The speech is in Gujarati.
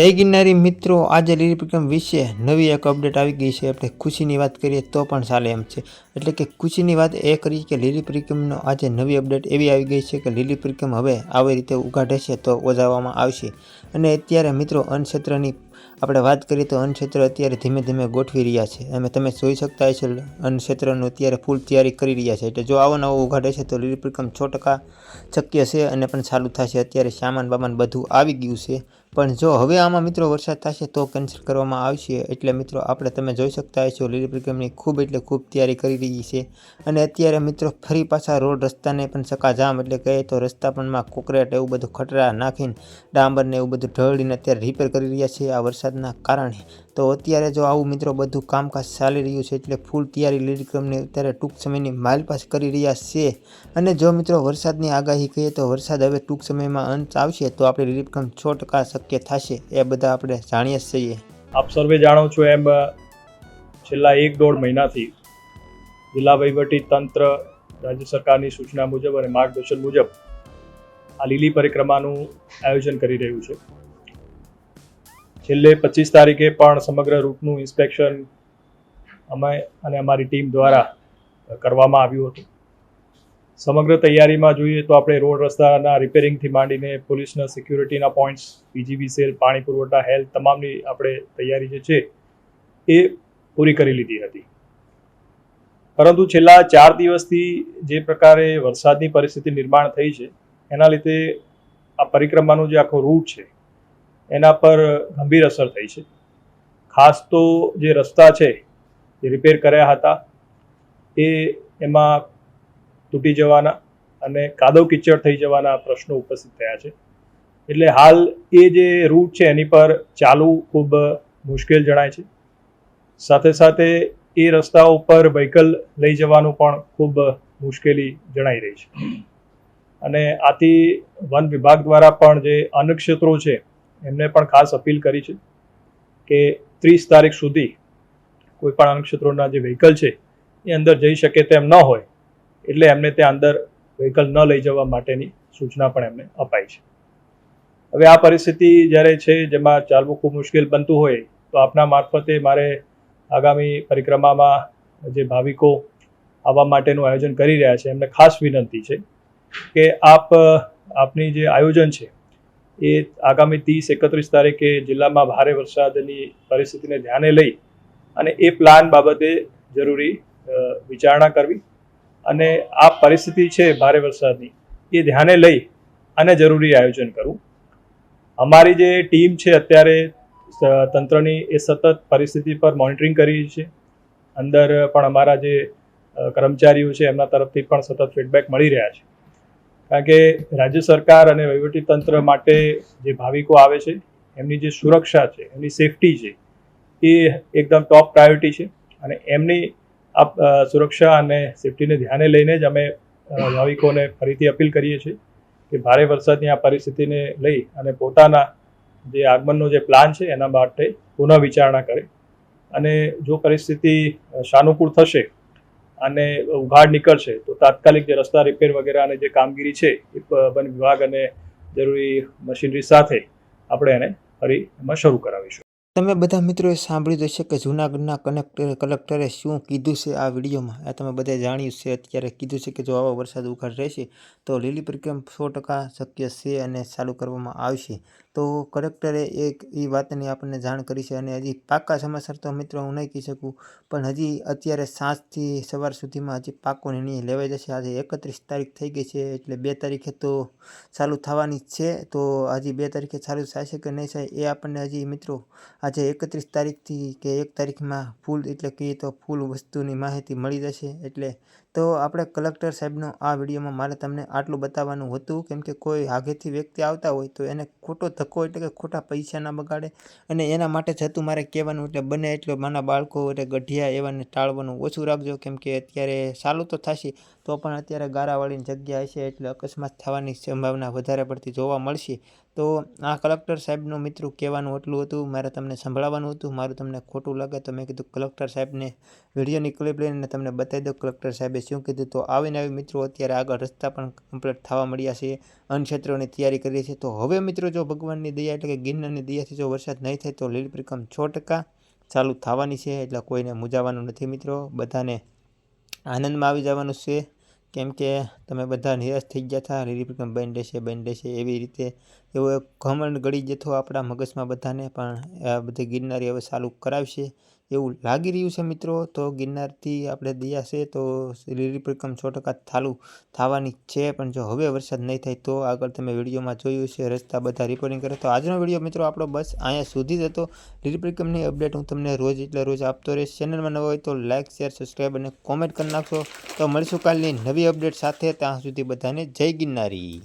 જય ગિરનારી મિત્રો, આજે લીલી પ્રકમ વિશે નવી એક અપડેટ આવી ગઈ છે. આપણે ખુશીની વાત કરીએ તો પણ ચાલે એમ છે. એટલે કે ખુશીની વાત એ કરી કે લીલી પરિક્રમનો આજે નવી અપડેટ એવી આવી ગઈ છે કે લીલી પ્રિકમ હવે આવી રીતે ઉઘાડે છે તો ઓજાવવામાં આવશે. અને અત્યારે મિત્રો અન્નક્ષેત્રની આપણે વાત કરીએ તો અન્નક્ષેત્ર અત્યારે ધીમે ધીમે ગોઠવી રહ્યા છે. અને તમે જોઈ શકતા હશો અન્નક્ષેત્રનું અત્યારે ફૂલ તૈયારી કરી રહ્યા છે. એટલે જો આવો નવો ઉઘાડે છે તો લીલી પરિક્રમ છ ટકા શક્ય છે અને પણ ચાલુ થશે. અત્યારે સામાન બામાન બધું આવી ગયું છે. પણ જો હવે આમાં મિત્રો વરસાદ થશે તો કેન્સલ કરવામાં આવશે. એટલે મિત્રો આપણે તમે જોઈ શકતા હશો, લીલી પરિક્રમની ખૂબ એટલે ખૂબ તૈયારી કરી રહી છે. અને અત્યારે મિત્રો ફરી પાછા રોડ રસ્તાને પણ ચકાજામ એટલે કહે તો રસ્તા પણમાં કોકરેટ એવું બધું ખટરા નાખીને, ડાંબરને એવું બધું ઢળીને અત્યારે રિપેર કરી રહ્યા છે આ વરસાદના કારણે. તો અત્યારે જો આવું મિત્રો બધું કામકાજ ચાલી રહ્યું છે એટલે ફૂલ તૈયારી લીલી અત્યારે ટૂંક સમયની માઇલ પાસ કરી રહ્યા છે. અને જો મિત્રો વરસાદની આગાહી કહીએ તો વરસાદ હવે ટૂંક સમયમાં અંત આવશે તો આપણે લીલીક્રમ સો ટકા શક્ય થશે એ બધા આપણે જાણીએ જ છીએ. આપ સર્વે જાણો છો એમ છેલ્લા એક દોઢ મહિનાથી જિલ્લા વહીવટી તંત્ર, રાજ્ય સરકારની સૂચના મુજબ અને માર્ગદર્શન મુજબ આ લીલી પરિક્રમાનું આયોજન કરી રહ્યું છે. છેલ્લે પચીસ તારીખે પણ સમગ્ર રૂટનું ઇન્સ્પેક્શન અમે અને અમારી ટીમ દ્વારા કરવામાં આવ્યું હતું. સમગ્ર તૈયારીમાં જોઈએ તો આપણે રોડ રસ્તાના રિપેરિંગથી માંડીને પોલીસના સિક્યુરિટીના પોઈન્ટ્સ, પીજીબી સેલ, પાણી પુરવઠા, હેલ્થ તમામની આપણે તૈયારી જે છે એ પૂરી કરી લીધી હતી. પરંતુ છેલ્લા ચાર દિવસથી જે પ્રકારે વરસાદની પરિસ્થિતિ નિર્માણ થઈ છે, એના લીધે આ પરિક્રમાનો જે આખો રૂટ છે એના પર ગંભીર અસર થઈ છે. ખાસ તો જે રસ્તા છે, જે રિપેર કર્યા હતા, એ એમાં તૂટી જવાના અને કાદવ કિચડ થઈ જવાના પ્રશ્નો ઉપસ્થિત થયા છે. એટલે હાલ એ જે રૂટ છે, એની પર ચાલવું ખૂબ મુશ્કેલ જણાય છે. સાથે સાથે એ રસ્તા ઉપર વ્હીકલ લઈ જવાનું પણ ખૂબ મુશ્કેલી જણાઈ રહી છે. અને આથી વન વિભાગ દ્વારા પણ જે અન્ન ક્ષેત્રો છે એમને પણ ખાસ અપીલ કરી છે કે ત્રીસ તારીખ સુધી કોઈ પણ અન્ય ક્ષેત્રોના જે વ્હીકલ છે, એ અંદર જઈ શકે તેમ ન હોય, એટલે એમને ત્યાં અંદર વ્હીકલ ન લઈ જવા માટેની સૂચના પણ એમને અપાઈ છે. હવે આ પરિસ્થિતિ જ્યારે છે, જેમાં ચાલવું ખૂબ મુશ્કેલ બનતું હોય, તો આપના મારફતે મારે આગામી પરિક્રમામાં જે ભાવિકો આવવા માટેનું આયોજન કરી રહ્યા છે, એમને ખાસ વિનંતી છે કે આપ, આપની જે આયોજન છે એ આગામી ત્રીસ એકત્રીસ તારીખે જિલ્લામાં ભારે વરસાદની પરિસ્થિતિને ધ્યાને લઈ અને એ પ્લાન બાબતે જરૂરી વિચારણા કરવી અને આ પરિસ્થિતિ છે ભારે વરસાદની એ ધ્યાને લઈ અને જરૂરી આયોજન કરવું. અમારી જે ટીમ છે અત્યારે તંત્રની એ સતત પરિસ્થિતિ પર મોનિટરિંગ કરી છે. અંદર પણ અમારા જે કર્મચારીઓ છે એમના તરફથી પણ સતત ફીડબેક મળી રહ્યા છે. કારણ કે રાજ્ય સરકાર અને તંત્ર માટે જે ભાવિકો આવે છે, એમની જે સુરક્ષા છે, એમની સેફટી છે, એ એકદમ ટોપ પ્રાયોરિટી છે. અને એમની સુરક્ષા અને સેફટીને ધ્યાને લઈને જ અમે ભાવિકોને ફરીથી અપીલ કરીએ છીએ કે ભારે વરસાદની આ પરિસ્થિતિને લઈ અને પોતાના જે આગમનનો જે પ્લાન છે, એના માટે પુનઃ વિચારણા કરે. અને જો પરિસ્થિતિ સાનુકૂળ થશે અને ઉઘાડ નીકળશે, તો તાત્કાલિક જે રસ્તા રિપેર વગેરે અને જે કામગીરી છે, એ વન વિભાગ અને જરૂરી મશીનરી સાથે આપણે એને ફરી એમાં શરૂ કરાવીશું. તમે બધા મિત્રોએ સાંભળ્યું હશે કે જૂનાગઢના કલેક્ટર કલેક્ટરે શું કીધું છે આ વિડીયોમાં? આ તમે બધા જાણ્યું છે, અત્યારે કીધું છે કે જો આવો વરસાદ ઉઘાડ રહેશે, તો લીલી પરિક્રમ સો ટકા શક્ય છે અને ચાલુ કરવામાં આવશે. તો કલેક્ટરે એક એ વાતની આપણને જાણ કરી છે અને હજી પાકા સમાચાર તો મિત્રો હું નહીં કહી શકું, પણ હજી અત્યારે સાંજથી સવાર સુધીમાં હજી પાકો નિર્ણય લેવાઈ જશે. આજે એકત્રીસ તારીખ થઈ ગઈ છે, એટલે બે તારીખે તો ચાલુ થવાની જ છે. તો હજી બે તારીખે ચાલુ થશે કે નહીં થાય એ આપણને હજી મિત્રો આજે એકત્રીસ તારીખથી કે એક તારીખમાં ફૂલ એટલે કહીએ તો ફૂલ વસ્તુની માહિતી મળી જશે. એટલે તો આપણે કલેક્ટર સાહેબનો આ વિડીયોમાં મારે તમને આટલું બતાવવાનું હતું. કેમ કે કોઈ આગેથી વ્યક્તિ આવતા હોય તો એને ખોટો ધક્કો એટલે કે ખોટા પૈસા ના બગાડે અને એના માટે જતું મારે કહેવાનું એટલે બને એટલે મારા બાળકો એટલે ગઢિયા એવાને ટાળવાનું ઓછું રાખજો. કેમ કે અત્યારે સારું તો થશે તો પણ અત્યારે ગારાવાળીની જગ્યા હશે એટલે અકસ્માત થવાની સંભાવના વધારે પડતી જોવા મળશે. તો આ કલેક્ટર સાહેબનું મિત્રો કહેવાનું એટલું હતું. મારે તમને સંભળાવવાનું હતું. મારું તમને ખોટું લાગે તો મેં કીધું, કલેક્ટર સાહેબને વિડીયોની ક્લિપ લઈને તમને બતાવી દઉં. કલેક્ટર સાહેબે શું કીધું તો આવીને આવી મિત્રો અત્યારે આગળ રસ્તા પણ કમ્પ્લીટ થવા મળ્યા છે અન્નક્ષેત્રોની તૈયારી કરીએ છીએ તો હવે મિત્રો જો ભગવાનની દયા એટલે કે ગિરનારની દયાથી જો વરસાદ નહીં થાય તો લીલી પ્રિકમ છ ટકા ચાલુ થવાની છે, એટલે કોઈને મૂંઝાવાનું નથી મિત્રો. બધાને આનંદમાં આવી જવાનું છે. કેમ કે તમે બધા નિરાશ થઈ ગયા હતા લીલી પરિક્રમ બંધ રહેશે બંધ રહેશે એવી રીતે. એવો એક ઘમંડ ગળી જતો આપણા મગજમાં બધાને, પણ આ બધી ગિરનારી હવે ચાલુ કરાવશે. એવું લાગી રહ્યું છે મિત્રો? તો ગિરનારથી આપણે દયા છે તો લીલી પરિક્રમ છ ટકા ચાલુ થવાની છે. પણ જો હવે વરસાદ નહીં થાય તો આગળ તમે વિડીયોમાં જોયું છે, રસ્તા બધા રિપોર્ટિંગ કરે. તો આજનો વીડિયો મિત્રો આપણો બસ અહીંયા સુધી જ હતો. લીલી પરિક્રમની અપડેટ હું તમને રોજ એટલે રોજ આપતો રહીશ. ચેનલમાં નવો હોય તો લાઇક શેર સબસ્ક્રાઈબ અને કોમેન્ટ કરી નાખશો તો મળીશું કાલની નવી અપડેટ સાથે. ત્યાં સુધી બધાને જય ગિરનારી.